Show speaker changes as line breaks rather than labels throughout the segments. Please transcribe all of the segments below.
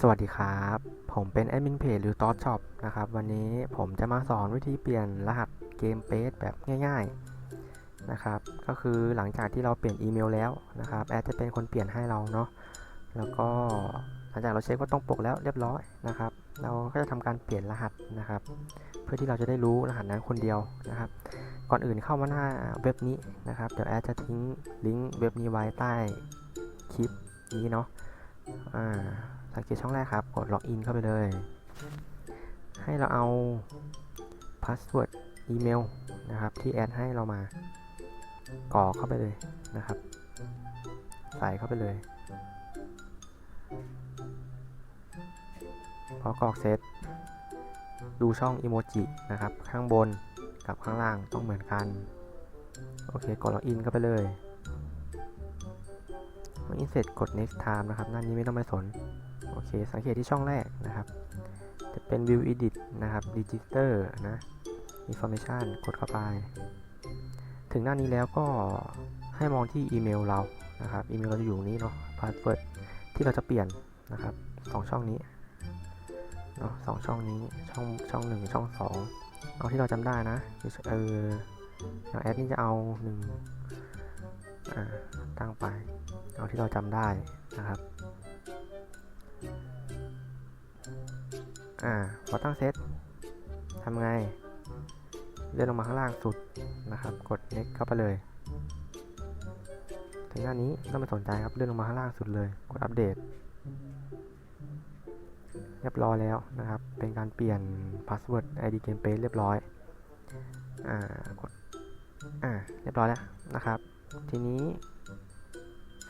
สวัสดีครับ ผมเป็นแอดมินเพจหรือตอสช็อปนะครับ วันนี้ผมจะมาสอนวิธีเปลี่ยนรหัสเกมเปซแบบง่ายๆนะครับ ก็คือหลังจากที่เราเปลี่ยนอีเมลแล้วนะครับแอดจะเป็นคนเปลี่ยนให้เราเนาะแล้วก็หลังจากเราเช็คว่าตรงปกแล้วเรียบร้อยนะครับ เราก็จะทำการเปลี่ยนรหัสนะครับ เพื่อที่เราจะได้รู้รหัสนั้นคนเดียวนะครับ ก่อนอื่นเข้ามาหน้าเว็บนี้นะครับเดี๋ยวแอดจะทิ้งลิงก์เว็บนี้ไว้ใต้คลิปนี้เนาะอ่า สังเกตช่องแรกครับ กดล็อกอินเข้าไปเลย ให้เราเอาพาสเวิร์ดอีเมลนะครับที่แอดให้เรามากรอกเข้าไปเลยนะครับ ใส่เข้าไปเลย พอกรอกเสร็จดูช่องอีโมจินะครับ ข้างบนกับข้างล่างต้องเหมือนกัน โอเค กดล็อกอินเข้าไปเลย มื่ออินเสร็จกด next time นะครับ หน้านี้ไม่ต้องไปสน โอเค สังเกตที่ช่องแรกนะครับ จะเป็น view edit นะครับ register นะ information กดเข้าไป ถึงหน้านี้แล้วก็ให้มองที่อีเมลเรา นะครับ อีเมลเราจะอยู่นี้เนาะ password ที่เราจะเปลี่ยนนะครับสองช่องนี้เนาะสองช่องนี้ ช่องช่องหนึ่งช่องสองเอาที่เราจำได้นะ เอออย่างแอดนี่จะเอาหนึ่ง ตั้งไป เอาที่เราจำได้นะครับ อ่า พอตั้งเซตทำไง เลื่อนลงมาข้างล่างสุดนะครับ กด next เข้าไปเลย ถึงหน้านี้ต้องไปสนใจครับ เลื่อนลงมาข้างล่างสุดเลย กดอัปเดต เรียบร้อยแล้วนะครับ เป็นการเปลี่ยน password id game page เรียบร้อย อ่า กด อ่า เรียบร้อยแล้วนะครับ ทีนี้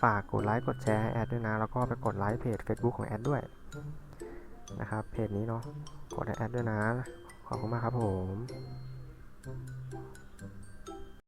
ฝากกดไลค์กดแชร์ให้แอดด้วยนะ แล้วก็ไปกดไลค์เพจ Facebook ของแอดด้วยนะครับ เพจนี้เนาะ กดให้แอดด้วยนะ ขอบคุณมากครับผม